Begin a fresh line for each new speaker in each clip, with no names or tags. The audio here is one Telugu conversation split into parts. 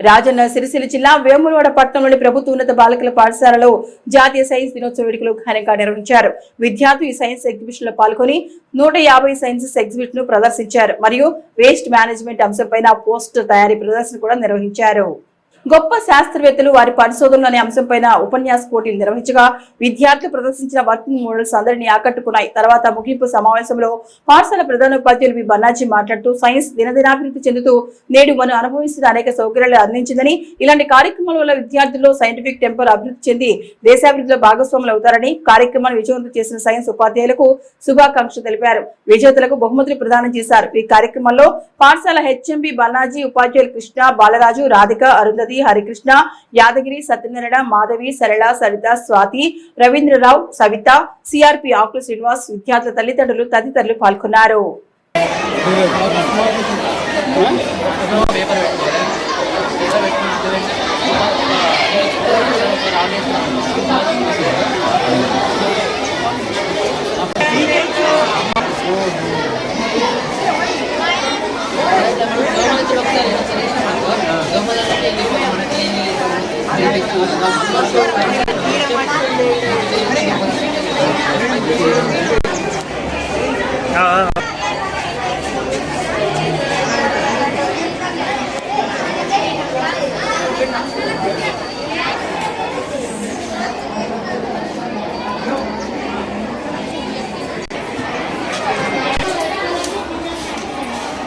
రాజన్న సిరిసిల్ల జిల్లా వేములవాడ పట్టణంలోని ప్రభుత్వ ఉన్నత బాలికల పాఠశాలలో జాతీయ సైన్స్ దినోత్సవ వేడుకలు ఘనంగా నిర్వహించారు. విద్యార్థులు ఈ సైన్స్ ఎగ్జిబిషన్లో పాల్గొని నూట యాభై సైన్సెస్ ఎగ్జిబిషన్ను ప్రదర్శించారు. మరియు వేస్ట్ మేనేజ్మెంట్ అంశంపైన పోస్టర్ తయారీ ప్రదర్శన కూడా నిర్వహించారు. గొప్ప శాస్త్రవేత్తలు వారి పరిశోధనలు అనే అంశంపైన ఉపన్యాస పోటీలు నిర్వహించగా విద్యార్థులు ప్రదర్శించిన వర్కింగ్ మోడల్స్ అందరినీ ఆకట్టుకున్నాయి. తర్వాత ముగింపు సమావేశంలో పాఠశాల ప్రధానోపాధ్యాయులు ఉపాధ్యాయులు బన్నాజీ మాట్లాడుతూ సైన్స్ దినదినాభివృద్ధి చెందుతూ నేడు మనం అనుభవిస్తున్న అనేక సౌకర్యాలు అందించిందని ఇలాంటి కార్యక్రమాల వల్ల విద్యార్థుల్లో సైంటిఫిక్ టెంపర్ అభివృద్ధి చెంది దేశాభివృద్ధిలో భాగస్వాములు అవుతారని కార్యక్రమాన్ని విజయవంతం చేసిన సైన్స్ ఉపాధ్యాయులకు శుభాకాంక్షలు తెలిపారు. విజేతలకు బహుమతులు ప్రదానం చేశారు. ఈ కార్యక్రమంలో పాఠశాల హెచ్ఎంబి బన్నాజీ ఉపాధ్యాయులు కృష్ణ బాలరాజు రాధిక అరుంధతి హరికృష్ణ యాదగిరి సత్యనారాయణ మాధవి సరళ సరిత స్వాతి రవీంద్రరావు సవిత సిఆర్పి ఆకుల శ్రీనివాస్ విద్యార్థుల తల్లిదండ్రులు తదితరులు పాల్గొన్నారు.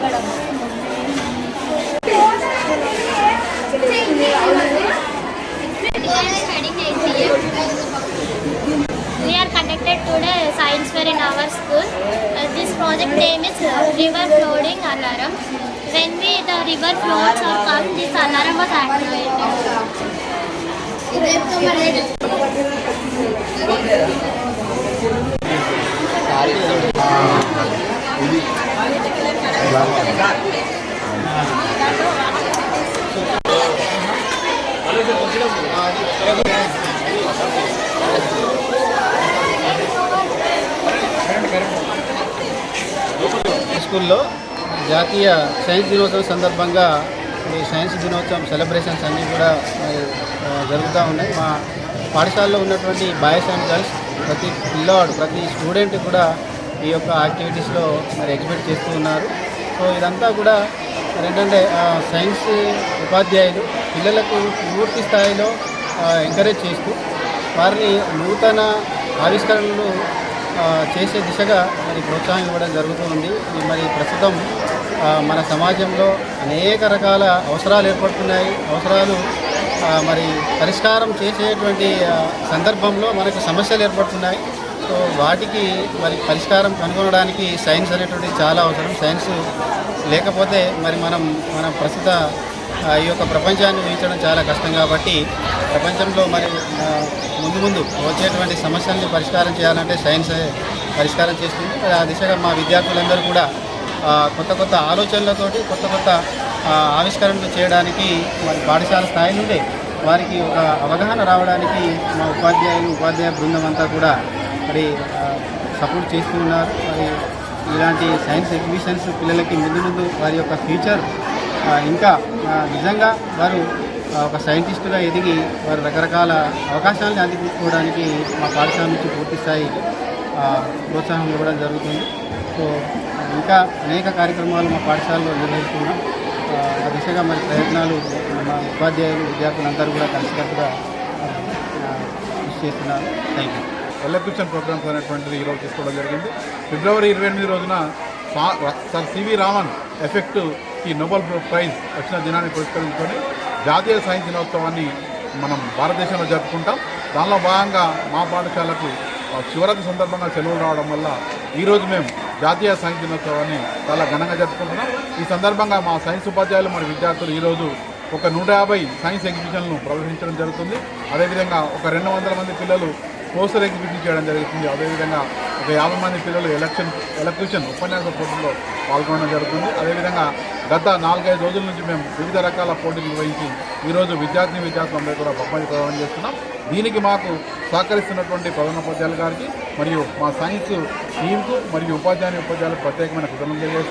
Gracias. Conducted today science fair in our school. Uh, this project name is river flooding alarm. When we the river floods or come, this alarm was activated.
స్కూల్లో జాతీయ సైన్స్ దినోత్సవం సందర్భంగా ఈ సైన్స్ దినోత్సవం సెలబ్రేషన్స్ అన్నీ కూడా జరుగుతూ ఉన్నాయి. మా పాఠశాలలో ఉన్నటువంటి బాయ్స్ అండ్ గర్ల్స్ ప్రతి పిల్లవాడు ప్రతి స్టూడెంట్ కూడా ఈ యొక్క యాక్టివిటీస్లో మరి ఎగ్జిబిట్ చేస్తూ ఉన్నారు. సో ఇదంతా కూడా ఏంటంటే సైన్స్ ఉపాధ్యాయులు పిల్లలకు పూర్తి స్థాయిలో ఎంకరేజ్ చేస్తూ వారిని నూతన ఆవిష్కరణలు చేసే దిశగా మరి ప్రోత్సాహం ఇవ్వడం జరుగుతూ ఉంది. మరి ప్రస్తుతం మన సమాజంలో అనేక రకాల అవసరాలు ఏర్పడుతున్నాయి. అవసరాలు మరి పరిష్కారం చేసేటువంటి సందర్భంలో మనకు సమస్యలు ఏర్పడుతున్నాయి. సో వాటికి మరి పరిష్కారం కనుగొనడానికి సైన్స్ అనేటువంటిది చాలా అవసరం. సైన్స్ లేకపోతే మరి మనం మన ప్రస్తుత ఈ యొక్క ప్రపంచాన్ని ఊహించడం చాలా కష్టం కాబట్టి ప్రపంచంలో మరి ముందు ముందు వచ్చేటువంటి సమస్యల్ని పరిష్కారం చేయాలంటే సైన్స్ పరిష్కారం చేస్తుంది. మరి ఆ దిశగా మా విద్యార్థులందరూ కూడా కొత్త కొత్త ఆలోచనలతోటి కొత్త కొత్త ఆవిష్కరణలు చేయడానికి మరి పాఠశాల స్థాయి నుండి వారికి ఒక అవగాహన రావడానికి మా ఉపాధ్యాయులు ఉపాధ్యాయ బృందం అంతా కూడా మరి సపోర్ట్ చేస్తూ ఉన్నారు. మరి ఇలాంటి సైన్స్ ఎగ్జిబిషన్స్ పిల్లలకి ముందు ముందు వారి యొక్క ఫ్యూచర్ ఇంకా నిజంగా వారు ఒక సైంటిస్టుగా ఎదిగి వారు రకరకాల అవకాశాలను అందిపుచ్చుకోవడానికి మా పాఠశాల నుంచి పూర్తి స్థాయి ప్రోత్సాహం ఇవ్వడం జరుగుతుంది. సో ఇంకా అనేక కార్యక్రమాలు మా పాఠశాలలో నిర్వహిస్తున్నాం. ఆ, దిశగా మరి ప్రయత్నాలు మా ఉపాధ్యాయులు విద్యార్థులందరూ కూడా కలిసికట్టుగా కృషి చేస్తున్నారు. థ్యాంక్ యూ
ఎలక్ట్రిషన్ ప్రోగ్రామ్స్ అనేటువంటిది ఈరోజు తీసుకోవడం జరిగింది. ఫిబ్రవరి ఇరవై ఎనిమిది రోజున sir C V Raman effect ఈ నోబెల్ ప్రైజ్ వచ్చిన దినాన్ని పురస్కరించుకొని జాతీయ సైన్స్ దినోత్సవాన్ని మనం భారతదేశంలో జరుపుకుంటాం. దానిలో భాగంగా మా పాఠశాలకు శివరాత్రి సందర్భంగా సెలవులు రావడం వల్ల ఈరోజు మేము జాతీయ సైన్స్ దినోత్సవాన్ని చాలా ఘనంగా జరుపుకుంటున్నాం. ఈ సందర్భంగా మా సైన్స్ ఉపాధ్యాయులు మరియు విద్యార్థులు ఈరోజు ఒక నూట యాభై సైన్స్ ఎగ్జిబిషన్లను ప్రదర్శించడం జరుగుతుంది. అదేవిధంగా ఒక రెండు వందల మంది పిల్లలు పోస్టర్ ఎగ్జిబిషన్ చేయడం జరుగుతుంది. అదేవిధంగా ఒక యాభై మంది పిల్లలు ఎలక్షన్ ఎలక్ట్రిషన్ ఉపన్యాస పోటీల్లో పాల్గొనడం జరుగుతుంది. అదేవిధంగా గత నాలుగైదు రోజుల నుంచి మేము వివిధ రకాల పోటీలు నిర్వహించి ఈరోజు విద్యార్థిని విద్యార్థులందరూ కూడా బహుమతి ప్రదానం చేస్తున్నాం. దీనికి మాకు సహకరిస్తున్నటువంటి ప్రధానోపాధ్యాయులు గారికి మరియు మా సైన్స్ టీంకు మరియు ఉపాధ్యాయుని ఉపాధ్యాయులకు ప్రత్యేకమైన కృతజ్ఞతలు